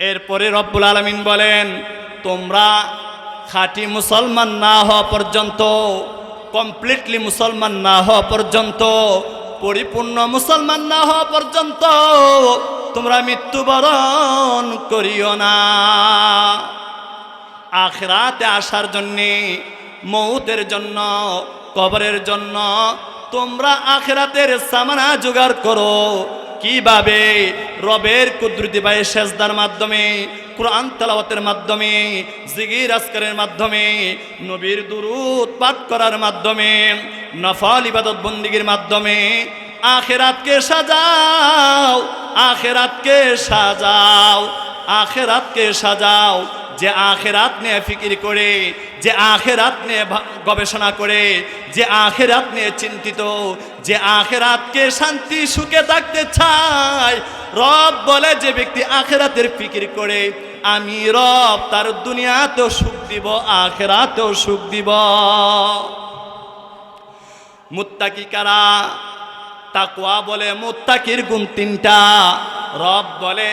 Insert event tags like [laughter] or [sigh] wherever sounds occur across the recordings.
এরপরে রব্বুল আলমিন বলেন, তোমরা খাঁটি মুসলমান না হওয়া পর্যন্ত কমপ্লিটলি মুসলমান না হওয়া পর্যন্ত, পরিপূর্ণ মুসলমান না হওয়া পর্যন্ত, তোমরা মৃত্যুবরণ করিও না। আখরাতে আসার জন্যে, মৌতের জন্য, কবরের জন্য তোমরা আখরাতের সামানা জোগাড় করো। কীভাবে রবের কুদরতি বাই সেজদার মাধ্যমে, কোরআন তেলাওয়াতের মাধ্যমে জিগির আসকারের মাধ্যমে, নবীর দুরুদ পাঠ করার মাধ্যমে, নফল ইবাদত বন্দিগির মাধ্যমে আখেরাতকে সাজাও আখেরাতকে সাজাও আখেরাতকে সাজাও। যে আখেরাত নিয়ে ফিকির করে, যে আখেরাত নিয়ে গবেষণা করে, যে আখেরাত নিয়ে চিন্তিত, যে আখেরাতকে শান্তি, সুখে থাকতে চায়। রব বলে যে ব্যক্তি আখেরাতের ফিকির করে, আমি রব তার দুনিয়াতেও সুখ দিব, আখেরাতেও সুখ দিব। মুত্তাকি কারা? তাকুয়া বলে মুত্তাকির গুণ তিনটা। রব বলে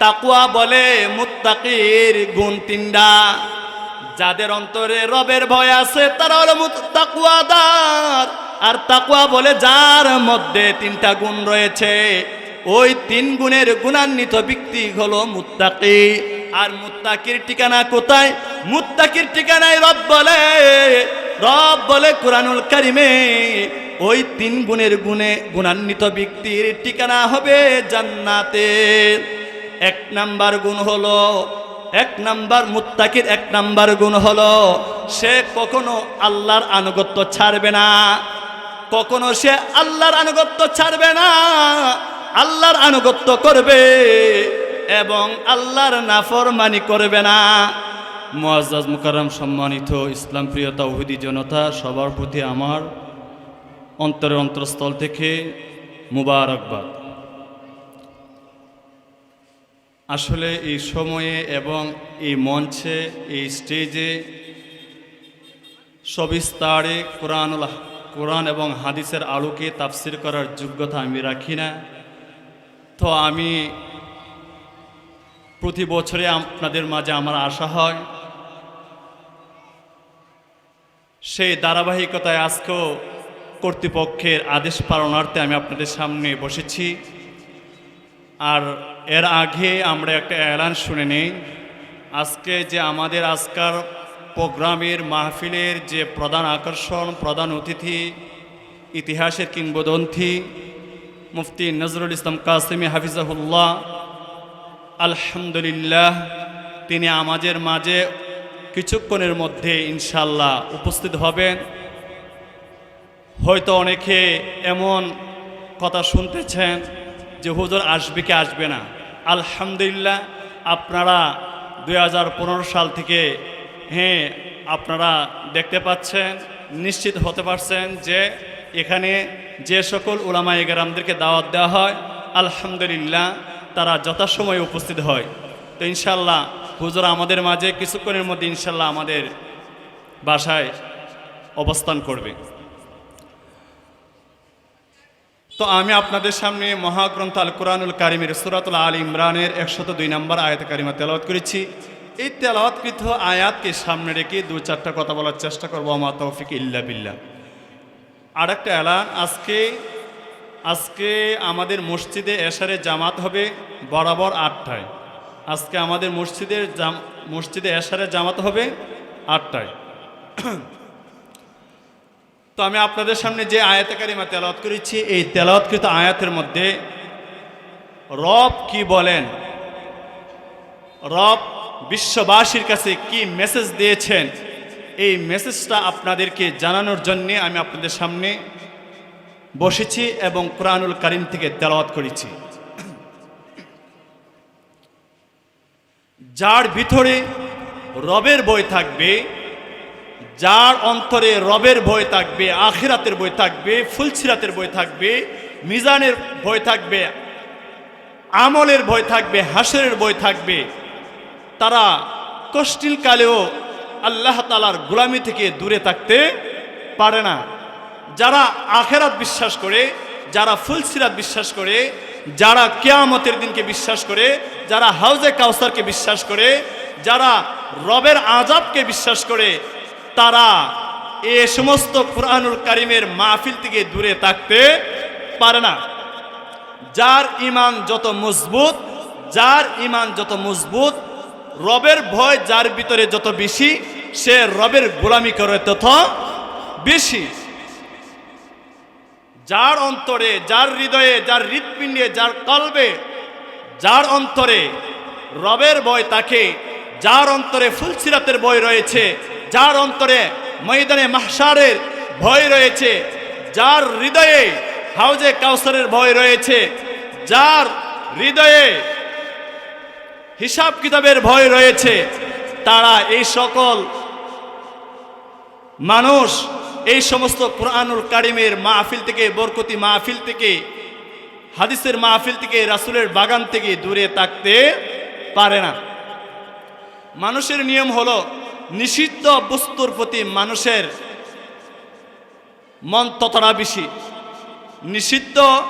তাকুয়া বলে মুত্তাকির গুণ তিনটা। যাদের অন্তরে রবের ভয় আছে, তারা হলো তাকুয়াদার আর তাকুয়া বলে যার মধ্যে তিনটা গুণ রয়েছে, ওই তিন গুণের গুণান্বিত ব্যক্তি হলো মুত্তাকি। আর মুত্তাকির ঠিকানা কোথায়? মুত্তাকির ঠিকানায় রব বলে রব বলে কোরআনুল কারিমে, ওই তিন গুণের গুণে গুণান্বিত ব্যক্তির ঠিকানা হবে জান্নাতে। এক নাম্বার গুণ হলো, এক নাম্বার মুত্তাকির এক নাম্বার গুণ হলো, সে কখনো আল্লাহর আনুগত্য ছাড়বে না। কখনো সে আল্লাহর আনুগত্য ছাড়বে না। আল্লাহর আনুগত্য করবে এবং আল্লাহর নাফরমানি করবে না। মুআজ্জাজ মুকাররম সম্মানিত ইসলাম প্রিয় তাওহিদি জনতা, সবার প্রতি আমার অন্তরের অন্তরস্থল থেকে মুবারকবাদ। আসলে এই সময়ে এবং এই মঞ্চে, এই স্টেজে সবিস্তারে কোরআনুল কোরআন এবং হাদিসের আলোকে তাফসির করার যোগ্যতা আমি রাখি না। তো আমি প্রতি বছরে আপনাদের মাঝে আমার আশা হয়, সেই ধারাবাহিকতায় আজকেও কর্তৃপক্ষের আদেশ পালনার্থে আমি আপনাদের সামনে বসেছি। আর এর আগে আমরা একটা অ্যালান শুনে নিই। আজকে যে আমাদের আজকার প্রোগ্রামের মাহফিলের যে প্রধান আকর্ষণ, প্রধান অতিথি, ইতিহাসের কিংবদন্তি, মুফতি নজরুল ইসলাম কাসিমি হাফিজাহুল্লাহ, আলহামদুলিল্লাহ, তিনি আমাদের মাঝে কিছুক্ষণের মধ্যে ইনশাল্লাহ উপস্থিত হবেন। হয়তো অনেকে এমন কথা শুনতেছেন যে হুজুর আসবে কি আসবে না? আলহামদুলিল্লাহ, আপনারা দু হাজার পনেরো সাল থেকে হ্যাঁ আপনারা দেখতে পাচ্ছেন, নিশ্চিত হতে পারছেন যে এখানে যে সকল উলামা এগারামদেরকে দাওয়াত দেওয়া হয়, আলহামদুলিল্লাহ, তারা যথাসময়ে উপস্থিত হয়। তো ইনশাল্লাহ হুজুর আমাদের মাঝে কিছুক্ষণের মধ্যে ইনশাল্লাহ আমাদের বাসায় অবস্থান করবে। তো আমি আপনাদের সামনে মহাগ্রন্থ আল কোরআনুল কারিমের সুরাতুল আল ইমরানের একশত দুই নম্বর আয়াত কারিমা তেলাওয়াত করেছি। এই তেলাওয়াতকৃত আয়াতকে সামনে রেখে দু চারটা কথা বলার চেষ্টা করব। আমার তৌফিক ইল্লা বিল্লাহ। আর একটা এলান, আজকে আজকে আমাদের মসজিদে এশারে জামাত হবে বরাবর আটটায়। আজকে আমাদের মসজিদের জাম, মসজিদে এশারে জামাত হবে আটটায়। তো আমি আপনাদের সামনে যে আয়াতে কারিমা তেলাওয়াত করেছি, এই তেলাওয়াতকৃত আয়াতের মধ্যে রব কি বলেন? রব বিশ্ববাসীর কাছে কি মেসেজ দিয়েছেন? এই মেসেজটা আপনাদেরকে জানানোর জন্যে আমি আপনাদের সামনে বসেছি এবং কোরআনুল কারিম থেকে তেলাওয়াত করেছি। যার ভিতরে রবের বই থাকবে যার অন্তরে রবের ভয় থাকবে, আখিরাতের বই থাকবে, ফুলছিরাতের বই থাকবে, মিজানের ভয় থাকবে, আমলের ভয় থাকবে, হাসরের বই থাকবে, তারা কষ্টিল কালেও আল্লাহ তালার গোলামি থেকে দূরে থাকতে পারে না। যারা আখেরাত বিশ্বাস করে, যারা ফুলসিরাত বিশ্বাস করে, যারা কেয়ামতের দিনকে বিশ্বাস করে, যারা হাউজে কাউসারকে বিশ্বাস করে, যারা রবের আজাবকে বিশ্বাস করে তারা এ সমস্ত কোরআনুল কারিমের মাহফিল থেকে দূরে থাকতে পারে না। যার ইমান যত মজবুত, যার ইমান যত মজবুত, রবের ভয় যার ভিতরে যত বেশি, সে রবের গোলামি করে তত বেশি। যার অন্তরে, যার হৃদয়ে, যার হৃৎপিণ্ডে, যার কলবে, যার অন্তরে রবের ভয় তাকে যার অন্তরে ফুলসিরাতের ভয় রয়েছে যার অন্তরে ময়দানে মাহসারের ভয় রয়েছে, যার হৃদয়ে হাউজে কাউসারের ভয় রয়েছে, যার হৃদয়ে হিসাব কিতাবের ভয় রয়েছে, তারা এই সকল মানুষ এই সমস্ত কোরআনুল কারিমের মাহফিল থেকে, বরকতি মাহফিল থেকে, হাদিসের মাহফিল থেকে, রাসুলের বাগান থেকে দূরে থাকতে পারে না। মানুষের নিয়ম হলো নিষিদ্ধ বস্তুর প্রতি মানুষের মন ততটা বেশি। নিষিদ্ধ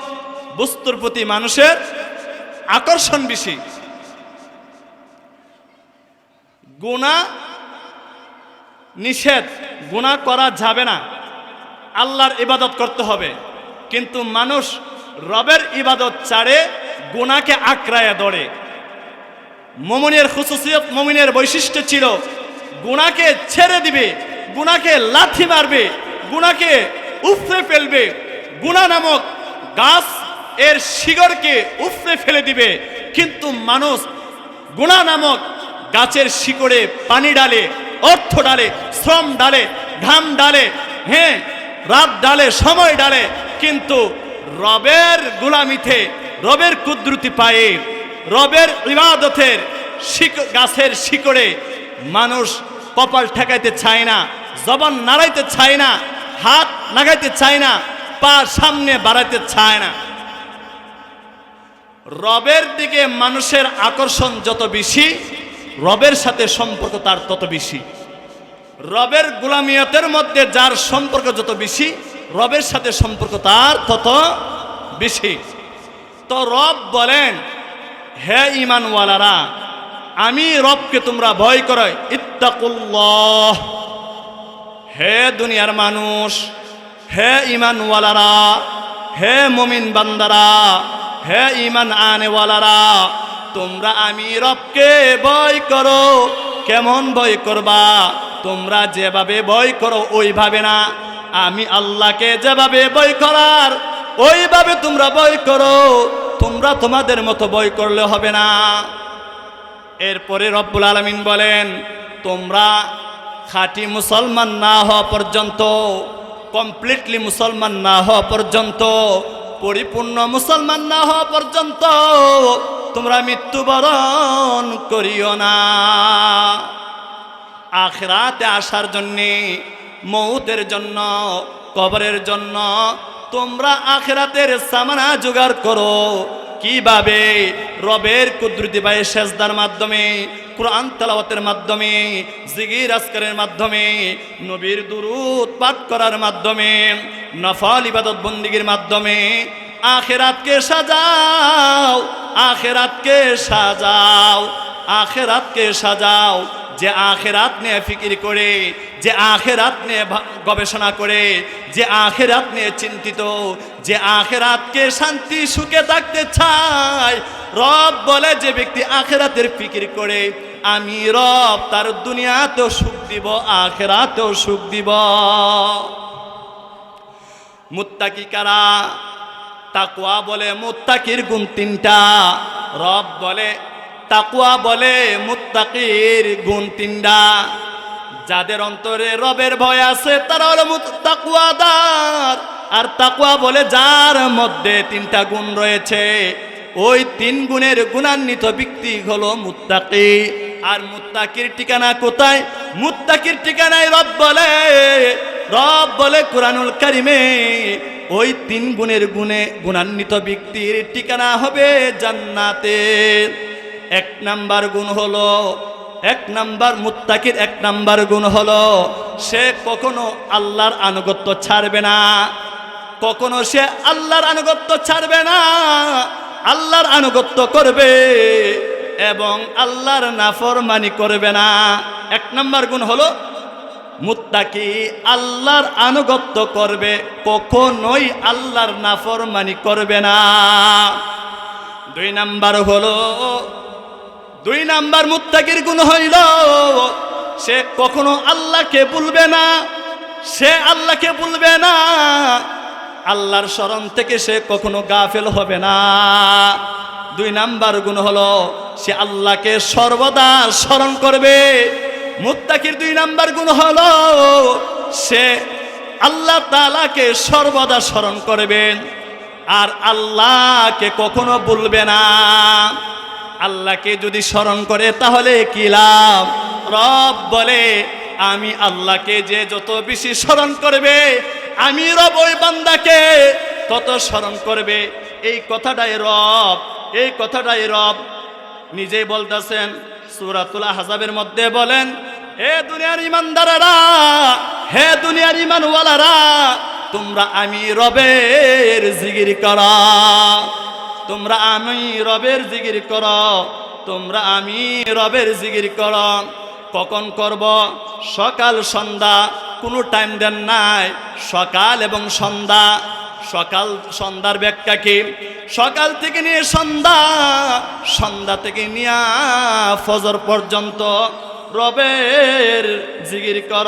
বস্তুর প্রতি মানুষের আকর্ষণ বেশি। গুণা নিষেধ, গুণা করা যাবে না। আল্লাহর ইবাদত করতে হবে। কিন্তু মানুষ রবের ইবাদত ছাড়ে গুণাকে আক্রায়া ধরে। মমিনের খুশুসিয়ত মমিনের বৈশিষ্ট্য ছিল গুণাকে ছেড়ে দিবে গুণাকে লাথি মারবে গুণাকে উফরে ফেলবে। গুণা নামক গাছ এর শিকড়কে উফরে ফেলে দিবে। কিন্তু মানুষ গুণা নামক গাছের শিকড়ে পানি ডালে অর্থ ডালে শ্রম ডালে ঘাম ডালে হ্যাঁ রাত ডালে সময় ডালে কিন্তু রবের গুলামিতে, রবের কুদ্রুতি পায়ে, রবের ইবাদতের গাছের শিকড়ে মানুষ কপাল ঠেকাইতে চায় না, জবান নাড়াইতে চায় না, হাত নাগাইতে চায় না, পা সামনে বাড়াইতে চায় না। রবের দিকে মানুষের আকর্ষণ যত বেশি, রবের সাথে সম্পর্ক তার তত বেশি। রবের গুলামিয়তের মধ্যে যার সম্পর্ক যত বেশি, রবের সাথে সম্পর্ক তার তত বেশি। তো রব বলেন, হে ইমানওয়ালারা আমি রবকে তোমরা ভয় করো। ইত্তাকুল্লাহ। হে দুনিয়ার মানুষ, হে ইমানওয়ালারা হে মমিন বান্দারা, হে ইমান আনেওয়ালারা, তোমরা আমি রবকে ভয় করো। কেমন ভয় করবা? তোমরা যেভাবে ভয় করো, ওইভাবে না। আমি আল্লাহকে যেভাবে ভয় করার, ওইভাবে তোমরা ভয় করো। তোমরা তোমাদের মতো ভয় করলে হবে না। এরপরে রব্বুল আলমিন বলেন, তোমরা খাঁটি মুসলমান না হওয়া পর্যন্ত কমপ্লিটলি মুসলমান না হওয়া পর্যন্ত, পরিপূর্ণ মুসলমান না হওয়া পর্যন্ত, তোমরা মৃত্যুবরণ করিও না। আখরাতে আসার জন্যে, মৌতের জন্য, কবরের জন্য তোমরা আখরাতের সামানা জোগাড় করো। কীভাবে রবের কুদরতি ভাই সেজদার মাধ্যমে, কোরআন তালাওয়াতের মাধ্যমে জিগির আসকারের মাধ্যমে, নবীর দুরুদ পাঠ করার মাধ্যমে, নফল ইবাদত বন্দিগির মাধ্যমে আখেরাতকে সাজাও আখেরাতকে সাজাও। আখেরাতকে সাজাও, যে আখেরাত নিয়ে ফিকির করে, যে আখেরাত নিয়ে গবেষণা করে, যে আখেরাত নিয়ে চিন্তিত, যে আখেরাতকে শান্তি, সুখে থাকতে চায়। রব বলে যে ব্যক্তি আখেরাতের ফিকির করে, আমি রব তার দুনিয়াতেও সুখ দিব, আখেরাতেও সুখ দিব। মুত্তাকি কারা? তাকুয়া বলে মুত্তাকির গুণ তিনটা। রব বলে তাকুয়া বলে মুত্তাকির গুণ তিনটা। যাদের অন্তরে রবের ভয় আছে, তারা হলো তাকুয়াদার। আর তাকুয়া বলে যার মধ্যে তিনটা গুণ রয়েছে, ওই তিন গুণের গুণান্বিত ব্যক্তি হলো মুত্তাকি। আর মুত্তাকির ঠিকানা কোথায়? মুত্তাকির ঠিকানায় রব বলে রব বলে কোরআনুল কারিমে, ওই তিন গুণের গুণে গুণান্বিত ব্যক্তির ঠিকানা হবে জান্নাতে এক নাম্বার গুণ হলো, এক নাম্বার মুত্তাকির এক নাম্বার গুণ হলো, সে কখনো আল্লাহর আনুগত্য ছাড়বে না। কখনো সে আল্লাহর আনুগত্য ছাড়বে না। আল্লাহর আনুগত্য করবে এবং আল্লাহর নাফরমানি করবে না। এক নম্বর গুণ হলো, মুত্তাকি আল্লাহর আনুগত্য করবে, কখনোই আল্লাহর নাফরমানি করবে না। দুই নাম্বার হলো দুই নাম্বার মুত্তাকির গুণ হইল, সে কখনো আল্লাহকে ভুলবে না, সে আল্লাহকে ভুলবে না, আল্লাহর স্মরণ থেকে সে কখনো গাফেল হবে না। দুই নাম্বার গুণ হলো, সে আল্লাহকে সর্বদা স্মরণ করবে। মুত্তাকির দুই নাম্বার গুণ হলো, সে আল্লাহ তালাকে সর্বদা স্মরণ করবেন, আর আল্লাহকে কখনো ভুলবে না। আল্লাহকে যদি স্মরণ করে, তাহলে কি লাভ? রব বলে, আমি আল্লাহকে যে যত বেশি স্মরণ করবে, আমি রব ওই বান্দাকে তত স্মরণ করবে। এই কথাটাই রব, এই কথাটাই রব। নিজেই বলতেছেন, সুরাতুল হাজাবের মধ্যে বলেন, হে দুনিয়ার ইমানদারেরা, হে দুনিয়ার ইমানওয়ালারা, তোমরা আমি রবের জিগির করা। তোমরা আমি রবের জিগির কর। তোমরা আমি রবের জিগির কর। কখন করব? সকাল, সন্ধ্যা। কোনো টাইম দেন নাই। সকাল এবং সন্ধ্যা। সকাল, সন্ধ্যার ব্যাখ্যা কি? সকাল থেকে নিয়ে সন্ধ্যা সন্ধ্যা থেকে নিয়ে ফজর পর্যন্ত রবের জিগির কর।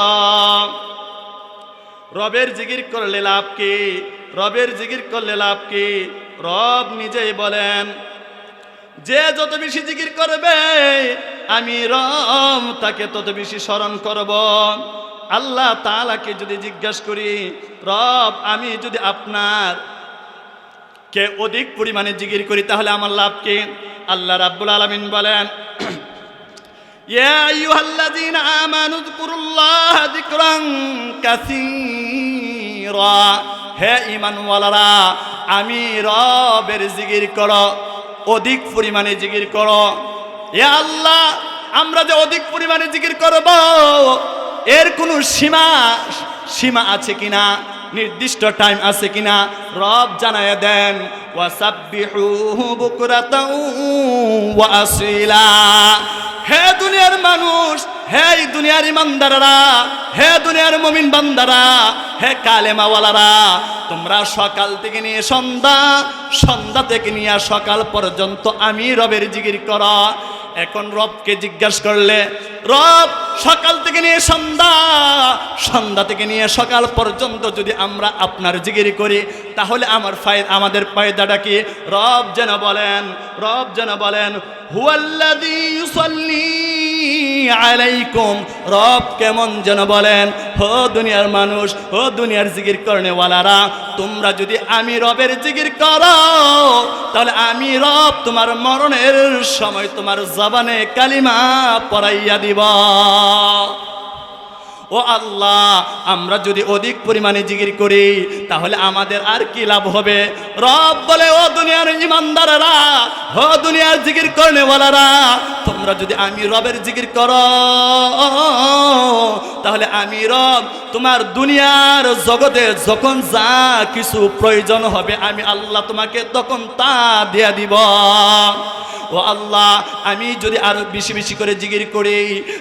রবের জিগির করলে লাভ কি? রবের জিগির করলে লাভ কি? রব নিজেই বলেন, যে যত বেশি জিকির করবে, আমি রব তাকে তত বেশি স্মরণ করব। আল্লাহ তালাকে যদি জিজ্ঞাসা করি, রব, আমি যদি আপনার কে অধিক পরিমাণে জিগির করি, তাহলে আমার লাভ কি? আল্লাহ রাব্বুল আলমিন বলেন [clears throat] হে ইমানওয়ালারা আমি রবের জিগির কর, অধিক পরিমাণে জিগির কর। এ আল্লাহ, আমরা যে অধিক পরিমাণে জিগির করব, এর কোনো সীমা সীমা আছে কিনা? নির্দিষ্ট টাইম আছে কিনা, রব জানায় দেন আসিলা। হে দুনিয়ার মানুষ, হে দুনিয়ার ইমানদাররা, হে দুনিয়ার মুমিন বান্দারা, হে কালেমাওয়ালারা, তোমরা সকাল থেকে নিয়ে সন্ধ্যা সন্ধ্যা থেকে নিয়ে সকাল পর্যন্ত আমি রবের জিগির করা এখন রবকে জিজ্ঞাসা করলে, রব, সকাল থেকে নিয়ে সন্ধ্যা সন্ধ্যা থেকে নিয়ে সকাল পর্যন্ত যদি আমরা আপনার জিগিরি করি, তাহলে আমার ফায় আমাদের ফায়দাটা কি? রব যেন বলেন, রব যেন বলেন ইউসাল্লি আলাইকুম। রব কেমন যেন বলেন, হো দুনিয়ার মানুষ, হো দুনিয়ার জিকির করনেওয়ালারা, তোমরা যদি আমি রবের জিকির করো, তাহলে আমি রব তোমার মরণের সময় তোমার জবানে কালিমা পড়াইয়া দিব। ও আল্লাহ, আমরা যদি অধিক পরিমাণে জিগির করি, তাহলে আমাদের আর কি লাভ হবে? রব বলে, ও দুনিয়ার ইমানদারেরা ও দুনিয়ার জিকির করনেওয়ালারা তোমরা যদি আমি রবের জিকির করো, তাহলে আমি রব তোমার দুনিয়ার জগতে যখন যা কিছু প্রয়োজন হবে, আমি আল্লাহ তোমাকে তখন তা দিয়া দিব। ও আল্লাহ, আমি যদি আরও বেশি বেশি করে জিগির করি,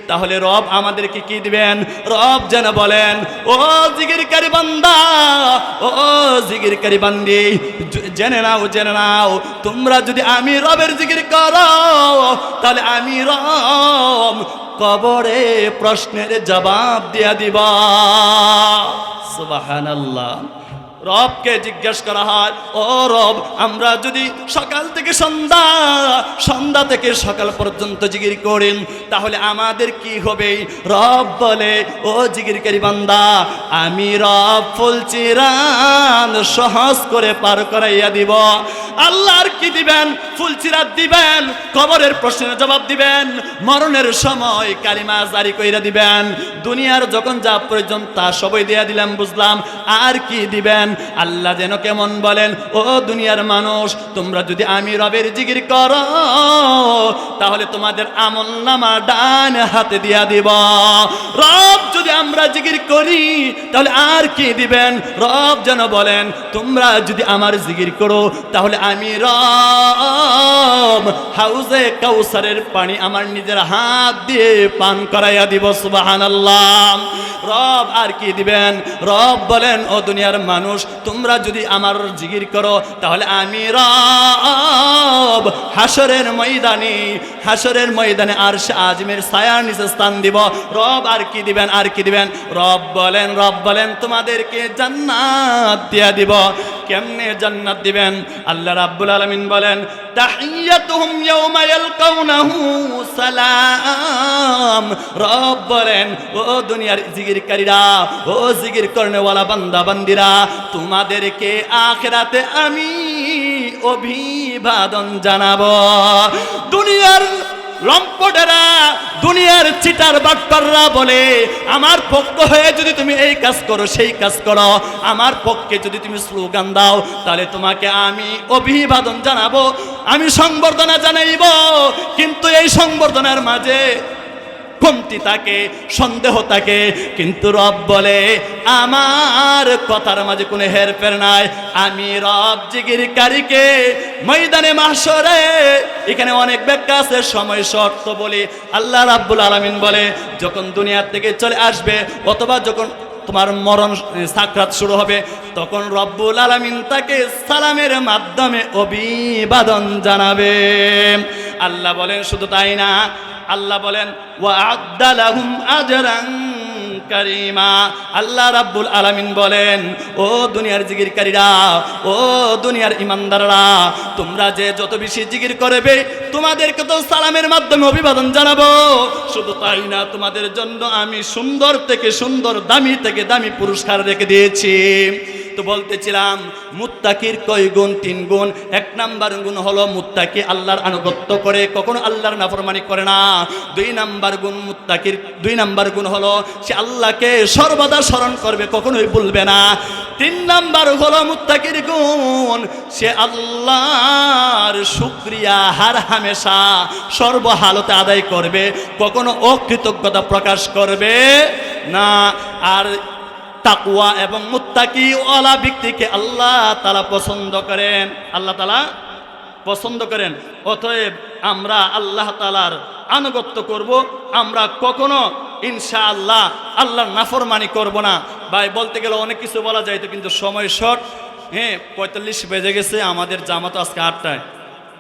তাহলে রব আমাদেরকে কি দিবেন? রব যেন বলেন, ও জিগিরকারী বান্দা, ও জিগিরকারী বান্দি, জেনে নাও জেনে নাও, তোমরা যদি আমি রবের জিগির করো, তাহলে আমি রব কবরে প্রশ্নের জবাব দিয়া দিবা। রবকে জিজ্ঞাসা করা হয়, ও রব, আমরা যদি সকাল থেকে সন্ধ্যা সন্ধ্যা থেকে সকাল পর্যন্ত জিগির করেন তাহলে আমাদের কি হবে? রব বলে, ও জিগিরকারী বান্দা, আমি রব ফুলচিরান সহজ করে পার করাইয়া দিব। আল্লাহর কি দিবেন? ফুলচিরাত দিবেন, কবরের প্রশ্নের জবাব দিবেন, মরণের সময় কালিমা জারি কইরা দিবেন। দুনিয়ার যখন যা প্রয়োজন তা সবই দিয়া দিলাম, বুঝলাম? আর কি দিবেন? আল্লাহ যেন কেমন বলেন, ও দুনিয়ার মানুষ, তোমরা যদি আমি রবের জিগির করো, তাহলে তোমাদের আমল নামা ডান হাতে দিয়া দিব। রব যদি আমরা জিগির করি, তাহলে আর কি দিবেন? রব যেন বলেন, তোমরা যদি আমার জিগির করো, তাহলে আমি রব, হাউজে কাউসারের পানি আমার নিজের হাত দিয়ে পান করাইয়া দিব সুবাহান রব আর কি দিবেন? রব বলেন, ও দুনিয়ার মানুষ, তোমরা যদি আমার জিগির করো, তাহলে আমি রব হাসরের ময়দানে হাসরের ময়দানে আর আজমের ছায়ার নিচে স্থান দিব। রব আর কি দিবেন? আর কি দিবেন? রব বলেন রব বলেন, তোমাদেরকে জান্নাত দিয়া দিব। কেমনে জান্নাত দিবেন? আল্লাহ রাব্বুল আলামিন বলেন, তাহিয়াতুহুম ইয়াউমা ইয়ালকাউনাহু সালাম। রব বলেন, ও দুনিয়ার জিকিরকারীরা ও জিকির করনেওয়ালা বান্দা বান্দিরা তোমাদেরকে আখিরাতে আমি অভিবাদন জানাব। দুনিয়ার লম্পটেরা, দুনিয়ার চিটার বাটপাররা বলে, আমার পক্ষ হয়ে যদি তুমি এই কাজ করো, সেই কাজ করো। আমার পক্ষে যদি তুমি স্লোগান দাও, তাহলে তোমাকে আমি অভিবাদন জানাব, আমি সংবর্ধনা জানাইব। কিন্তু এই সংবর্ধনার মাঝে কমতি থাকে, সন্দেহ থাকে। কিন্তু রব বলে, আমার কথার মাঝে কোনো হেরফের নাই। আমি রব জিগিরকারীকে ময়দানে মাসরে এখানে অনেক ব্যাখ্যা আছে। সময় শর্ত বলি, আল্লাহ রাব্বুল আলামিন বলে, যখন দুনিয়ার থেকে চলে আসবে, অথবা যখন তোমার মরণ সাক্ষাৎ শুরু হবে, তখন রব্বুল আলামিন তাকে সালামের মাধ্যমে অভিবাদন জানাবে। আল্লাহ বলেন, শুধু তাই না আল্লাহ বলেন, ওয়া লাহুম আজরান কারিমা। আল্লাহ রাব্বুল আলামিন বলেন, ও দুনিয়ার জিকিরকারীরা ও দুনিয়ার ইমানদাররা, তোমরা যে যত বেশি জিকির করবে, তোমাদেরকে তো সালামের মাধ্যমে অভিবাদন জানাব। শুধু তাই না, তোমাদের জন্য আমি সুন্দর থেকে সুন্দর, দামি থেকে দামি পুরস্কার রেখে দিয়েছি। তো বলতেছিলাম, মুত্তাকির কয় গুণ, তিন গুণ? এক নাম্বার গুণ হলো মুত্তাকি আল্লাহর আনুগত্য করে, কখনো আল্লাহর নাফরমানি করে না। দুই নাম্বার গুণ মুত্তাকির, দুই নাম্বার গুণ হলো সে আল্লাহকে সর্বদা স্মরণ করবে, কখনোই ভুলবে না। তিন নাম্বার হলো মুত্তাকির গুণ, সে আল্লাহর শুক্রিয়া, হার হামেশা সর্বহালতে আদায় করবে, কখনো অকৃতজ্ঞতা প্রকাশ করবে না। আর তাকুয়া এবং মুত্তাকি ওয়ালা ব্যক্তিকে আল্লাহ তালা পছন্দ করেন। আল্লাহ তালা পছন্দ করেন। অতএব আমরা আল্লাহ তালার আনুগত্য করব। আমরা কখনো ইনশা আল্লাহ আল্লাহর নাফরমানি করব না। ভাই, বলতে গেলে অনেক কিছু বলা যায় তো, কিন্তু সময় শর্ট। হ্যাঁ পঁয়তাল্লিশ বেজে গেছে, আমাদের জামাত আজকে আটটায়।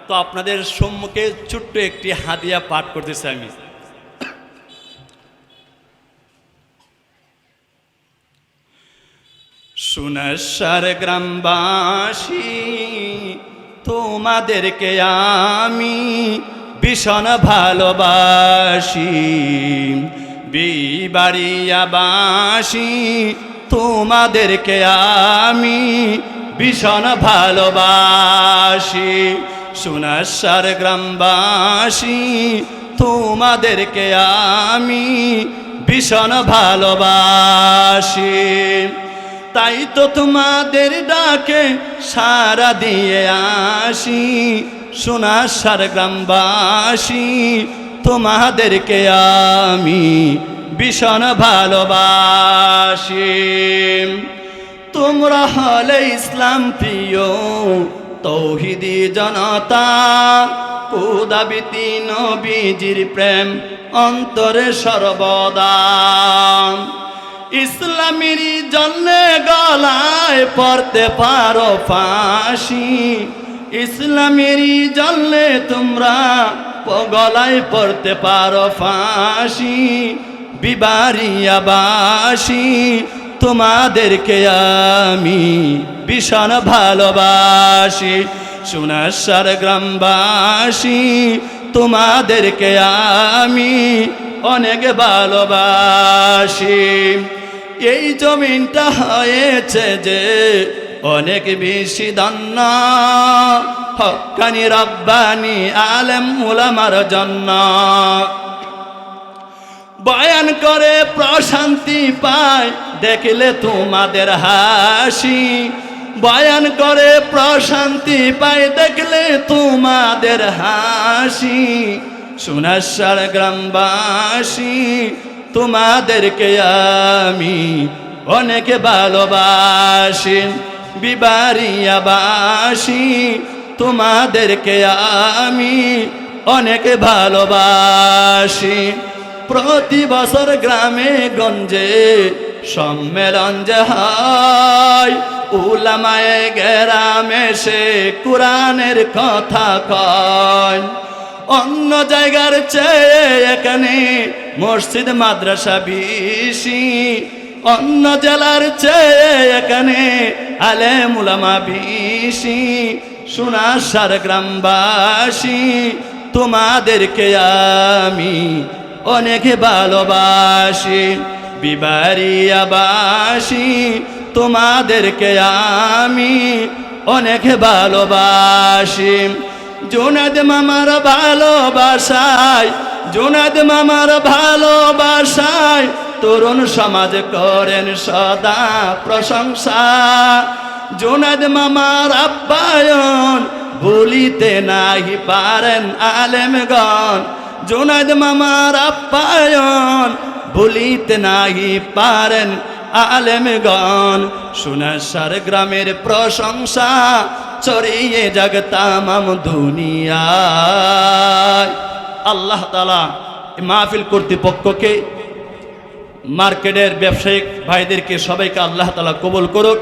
তো আপনাদের সম্মুখে ছোট্ট একটি হাদিয়া পাঠ করতেছি আমি। সুনসার গ্রামবাসী, তোমাদেরকে আমি ভীষণ ভালোবাসি। বিবাড়িয়াবাসী, তোমাদেরকে আমি ভীষণ ভালোবাসি। সুনসার গ্রামবাসী, তোমাদেরকে আমি ভীষণ ভালোবাসি। তাই তো তোমাদের ডাকে সারা দিয়ে আসি সোনাসার গ্রামবাসী, তোমাদেরকে আমি ভীষণ ভালোবাসি। তোমরা হলে ইসলাম প্রিয়, তৌহিদি জনতা কুদাবিতি নবীজির প্রেম, অন্তরে সর্বদা। ইসলামের জন্যে গলায় পড়তে পারো ফাঁসি। ইসলামের জন্যে তোমরা গলায় পড়তে পারো ফাঁসি। বিবারিয়াবাসী তোমাদেরকে আমি ভীষণ ভালোবাসি। সোনাসার গ্রামবাসী, তোমাদেরকে আমি অনেক ভালোবাসি। এই জমিনটা হয়েছে যে অনেক বেশি দান্ন হকানি রব্বানি আলেম মুলামার জন্য বয়ান করে প্রশান্তি পায়, দেখলে তোমাদের হাসি। বয়ান করে প্রশান্তি পায়, দেখলে তোমাদের হাসি। সুনাসার গ্রামবাসী তোমাদেরকে আমি অনেক ভালোবাসি, বিবারিয়াবাসী। তোমাদেরকে আমি অনেক ভালোবাসি। প্রতি বছর গ্রামে, গঞ্জে সম্মেলন যে হয়, উলামায়ে গেরামে সে কোরআনের কথা কয়। অন্য জায়গার চেয়ে এখানে মসজিদ, মাদ্রাসা বেশি। অন্য জেলার চেয়ে এখানে আলে মুলামা বেশি। সোনাসার গ্রামবাসী, তোমাদেরকে আমি অনেক ভালোবাসি। বিবারিয়াবাসী তোমাদেরকে আমি অনেক ভালোবাসি। জোনাদ মামার ভালোবাসায়, জোনাদ মামার ভালোবাসায় তরুণ সমাজ করেন সদা প্রশংসা। জোনাদ মামার আপ্যায়ন ভুলিতে নাহি পারেন আলেমগণ। জোনাদ মামার আপ্যায়ন ভুলিতে নাহি পারেন আলেমগণ সার গ্রামের প্রশংসা চড়িয়ে তামাম দুনিয়ায়। আল্লাহ তালা মাহফিল কর্তৃপক্ষকে, মার্কেটের ব্যবসায়িক ভাইদেরকে সবাইকে আল্লাহ তালা কবুল করুক।